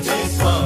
this one.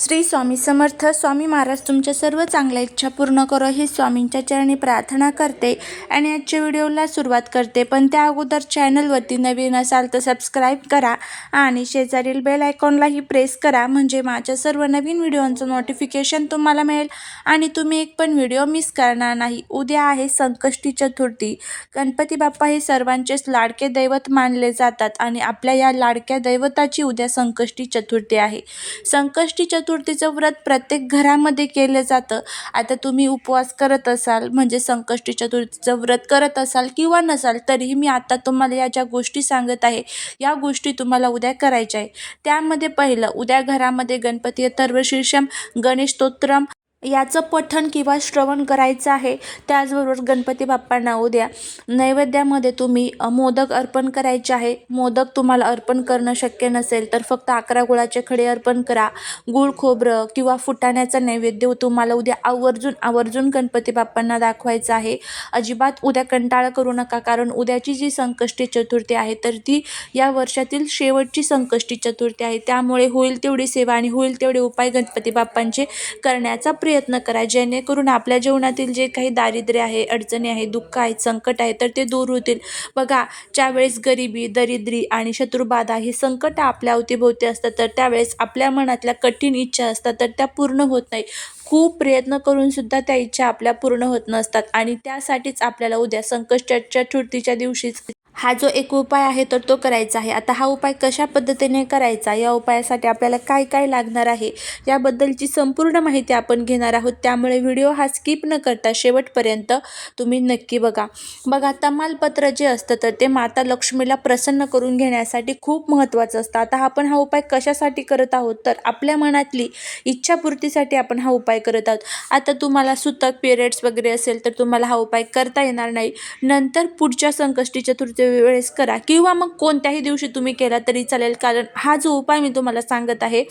Shri Swami Samarth Swami Maharaj तुमच्या सर्व चांगल्या इच्छा पूर्ण करो ही स्वामींच्या चरणी प्रार्थना करते आणि आजच्या व्हिडिओला सुरुवात करते. पण त्या अगोदर चॅनलवरती नवीन असाल तर सबस्क्राईब करा आणि शेजारील बेल आयकॉनलाही प्रेस करा. म्हणजे माझ्या सर्व नवीन व्हिडिओंचं नोटिफिकेशन तुम्हाला मिळेल आणि तुम्ही एक पण व्हिडिओ मिस करणार नाही. उद्या आहे संकष्टी चतुर्थी. गणपती बाप्पा हे सर्वांचेच लाडके दैवत मानले जातात आणि आपल्या या लाडक्या दैवताची उद्या संकष्टी चतुर्थी आहे. संकष्टी चतुर्थीचं व्रत प्रत्येक घरामध्ये केलं जातं. आता तुम्ही उपवास करत असाल म्हणजे संकष्टी चतुर्थीचं व्रत करत असाल किंवा नसाल तरीही मी आता तुम्हाला या ज्या गोष्टी सांगत आहे या गोष्टी तुम्हाला उद्या करायच्या आहे. त्यामध्ये पहिलं उद्या घरामध्ये गणपती अथर्वशीर्षम गणेश स्तोत्रम याचं पठण किंवा श्रवण करायचं आहे त्याचबरोबर गणपती बाप्पांना उद्या नैवेद्यामध्ये तुम्ही मोदक अर्पण करायचे आहे. मोदक तुम्हाला अर्पण करणं शक्य नसेल तर फक्त अकरा गुळाचे खडे अर्पण करा. गूळ खोबरं किंवा फुटाण्याचा नैवेद्य तुम्हाला उद्या आवर्जून आवर्जून गणपती बाप्पांना दाखवायचं आहे. अजिबात उद्या कंटाळा करू नका कारण उद्याची जी संकष्टी चतुर्थी आहे तर ती या वर्षातील शेवटची संकष्टी चतुर्थी आहे. त्यामुळे होईल तेवढी सेवा आणि होईल तेवढे उपाय गणपती बाप्पांचे करण्याचा प्रयत्न प्रयत्न करा जेणेकरून आपल्या जीवनातील जे काही दारिद्र्य आहे अडचणी आहे दुःख आहेत संकट आहे तर ते दूर होतील. बघा ज्यावेळेस गरिबी दरिद्री आणि शत्रुबाधा ही संकट आपल्या अवतीभोवती असतात तर त्यावेळेस आपल्या मनातल्या कठीण इच्छा असतात तर त्या पूर्ण होत नाही. खूप प्रयत्न करून सुद्धा त्या इच्छा आपल्या पूर्ण होत नसतात आणि त्यासाठीच आपल्याला उद्या संकष्ट चतुर्थीच्या दिवशीच हा जो एक उपाय आहे तर तो करायचा आहे. आता हा उपाय कशा पद्धतीने करायचा? या उपायासाठी आपल्याला काय काय लागणार आहे? याबद्दलची संपूर्ण माहिती आपण घेणार आहोत. त्यामुळे व्हिडिओ हा स्किप न करता शेवटपर्यंत तुम्ही नक्की बघा. बघा तमालपत्र जे असतं तर ते माता लक्ष्मीला प्रसन्न करून घेण्यासाठी खूप महत्त्वाचं असतं. आता आपण हा उपाय कशासाठी करत आहोत? तर आपल्या मनातली इच्छापूर्तीसाठी आपण हा उपाय करत आहोत. आता तुम्हाला सुतक पिरियड्स वगैरे असेल तर तुम्हाला हा उपाय करता येणार नाही. नंतर पुढच्या संकष्टी चतुर्थी वेळेस करा किंवा मग कोणत्याही दिवशी तुम्ही केला तरी चालेल. कारण हा जो उपाय मी तुम्हाला सांगत आहे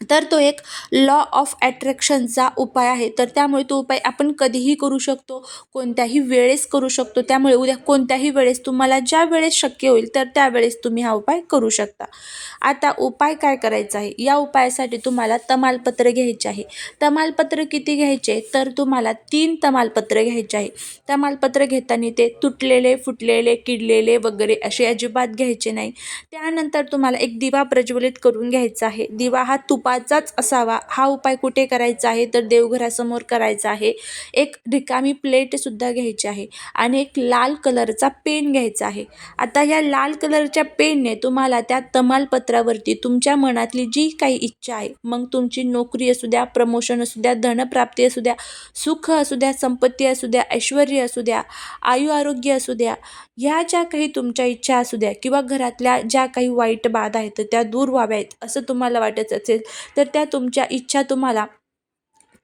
तर तो एक लॉ ऑफ ॲट्रॅक्शनचा उपाय आहे. तर त्यामुळे तो उपाय आपण कधीही करू शकतो कोणत्याही वेळेस करू शकतो. त्यामुळे उद्या कोणत्याही वेळेस तुम्हाला ज्या वेळेस शक्य होईल तर त्यावेळेस तुम्ही हा उपाय करू शकता. आता उपाय काय करायचा आहे? या उपायासाठी तुम्हाला तमालपत्र घ्यायचे आहे. तमालपत्र किती घ्यायचे? तर तुम्हाला तीन तमालपत्र घ्यायचे आहे. तमालपत्र घेताना ते तुटलेले फुटलेले किडलेले वगैरे असे अजिबात घ्यायचे नाही. त्यानंतर तुम्हाला एक दिवा प्रज्वलित करून घ्यायचा आहे. दिवा हा तुपा तुपाचाच असावा. हा उपाय कुठे करायचा आहे? तर देवघरासमोर करायचा आहे. एक रिकामी प्लेटसुद्धा घ्यायची आहे आणि एक लाल कलरचा पेन घ्यायचा आहे. आता या लाल कलरच्या पेनने तुम्हाला त्या तमालपत्रावरती तुमच्या मनातली जी काही इच्छा आहे मग तुमची नोकरी असू द्या प्रमोशन असू द्या धनप्राप्ती असू द्या सुख असू द्या संपत्ती असू द्या ऐश्वर असू द्या आयु आरोग्य असू द्या ह्या ज्या काही तुमच्या इच्छा असू द्या किंवा घरातल्या ज्या काही वाईट बाधा आहेत तर त्या दूर व्हाव्यात असं तुम्हाला वाटत असेल तर त्या तुमच्या इच्छा तुम्हाला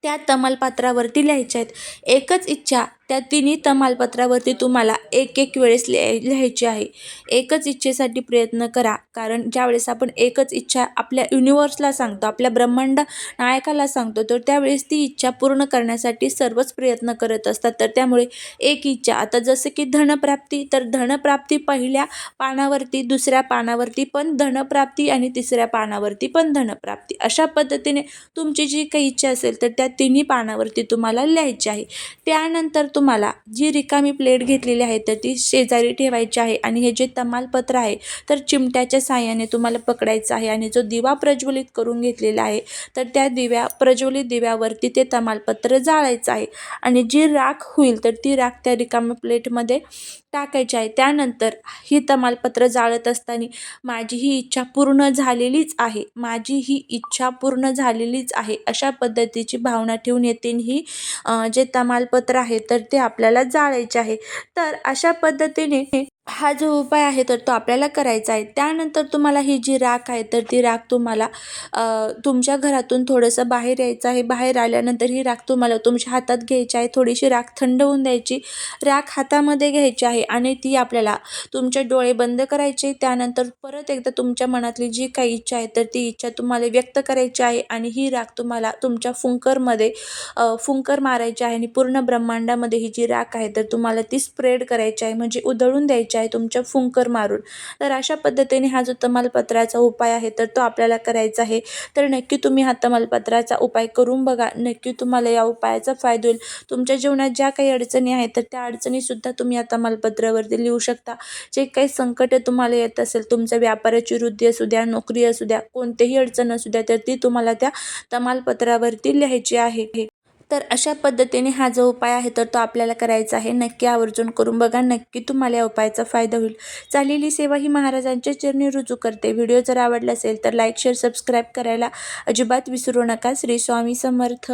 त्या तमालपात्रावरती लिहायच्या आहेत. एकच इच्छा त्या तिन्ही तमालपत्रावरती तुम्हाला एक एक वेळेस लिहाय लिहायची आहे. एकच इच्छेसाठी प्रयत्न करा कारण ज्यावेळेस आपण एकच इच्छा आपल्या युनिवर्सला सांगतो आपल्या ब्रह्मांड नायकाला सांगतो तर त्यावेळेस ती इच्छा पूर्ण करण्यासाठी सर्वच प्रयत्न करत असतात. तर त्यामुळे एक इच्छा आता जसं की धनप्राप्ती तर धनप्राप्ती पहिल्या पानावरती दुसऱ्या पानावरती पण धनप्राप्ती आणि तिसऱ्या पानावरती पण धनप्राप्ती. अशा पद्धतीने तुमची जी काही इच्छा असेल तर त्या तिन्ही पानावरती तुम्हाला लिहायची आहे. त्यानंतर तुम्हाला जी रिकामी प्लेट घेतलेली आहे तर ती शेजारी ठेवायची आहे आणि हे जे तमालपत्र आहे तर चिमट्याच्या साहाय्याने तुम्हाला पकडायचं आहे आणि जो दिवा प्रज्वलित करून घेतलेला आहे तर त्या दिव्या प्रज्वलित दिव्यावरती ते तमालपत्र जाळायचं आहे. आणि जी राख होईल तर ती राख त्या रिकाम्या प्लेटमध्ये टाकायची आहे. त्यानंतर ही तमालपत्र जाळत असताना माझी ही इच्छा पूर्ण झालेलीच आहे. माझी ही इच्छा पूर्ण झालेलीच आहे. अशा पद्धतीची भावना ठेवून येतील ही जे तमालपत्र आहे तर ते आपल्याला जाळायचे आहे. तर अशा पद्धतीने हा जो उपाय आहे तर तो आपल्याला करायचा आहे. त्यानंतर तुम्हाला ही जी राख आहे तर ती राख तुम्हाला तुमच्या घरातून थोडंसं बाहेर यायचं आहे. बाहेर आल्यानंतर ही राख तुम्हाला तुमच्या हातात घ्यायची आहे. थोडीशी राख थंड होऊन द्यायची. राख हातामध्ये घ्यायची आहे आणि ती आपल्याला तुमचे डोळे बंद करायचे. त्यानंतर परत एकदा तुमच्या मनातली जी काही इच्छा आहे तर ती इच्छा तुम्हाला व्यक्त करायची आहे आणि ही राख तुम्हाला तुमच्या फुंकरमध्ये फुंकर मारायची आहे आणि पूर्ण ब्रह्मांडामध्ये ही जी राख आहे तर तुम्हाला ती स्प्रेड करायची आहे. म्हणजे उधळून द्यायची करायचे आहे तुमच्या फुंकर मारून. तर अशा पद्धतीने हा जो तमालपत्राचा उपाय आहे तर तो आपल्याला करायचा आहे. तर नक्की तुम्ही हा तमालपत्राचा उपाय करून बघा. नक्की तुम्हाला या उपायाचा फायदा होईल. तुमच्या जीवनात ज्या काही अडचणी आहेत तर त्या अडचणीसुद्धा तुम्ही या तमालपत्रावरती लिहू शकता. जे काही संकट तुम्हाला येत असेल तुमच्या व्यापाराची वृद्धी असू द्या नोकरी असू द्या कोणतेही अडचण असू द्या तर ती तुम्हाला त्या तमालपत्रावरती लिहायची आहे. तर अशा पद्धतीने हा जो उपाय आहे तर तो आपल्याला करायचा आहे. नक्की आवर्जून करून बघा. नक्की तुम्हाला या उपायाचा फायदा होईल. चाललेली सेवा ही महाराजांच्या चरणी रुजू करते. व्हिडिओ जर आवडला असेल तर लाईक शेअर सबस्क्राईब करायला अजिबात विसरू नका. श्री स्वामी समर्थ.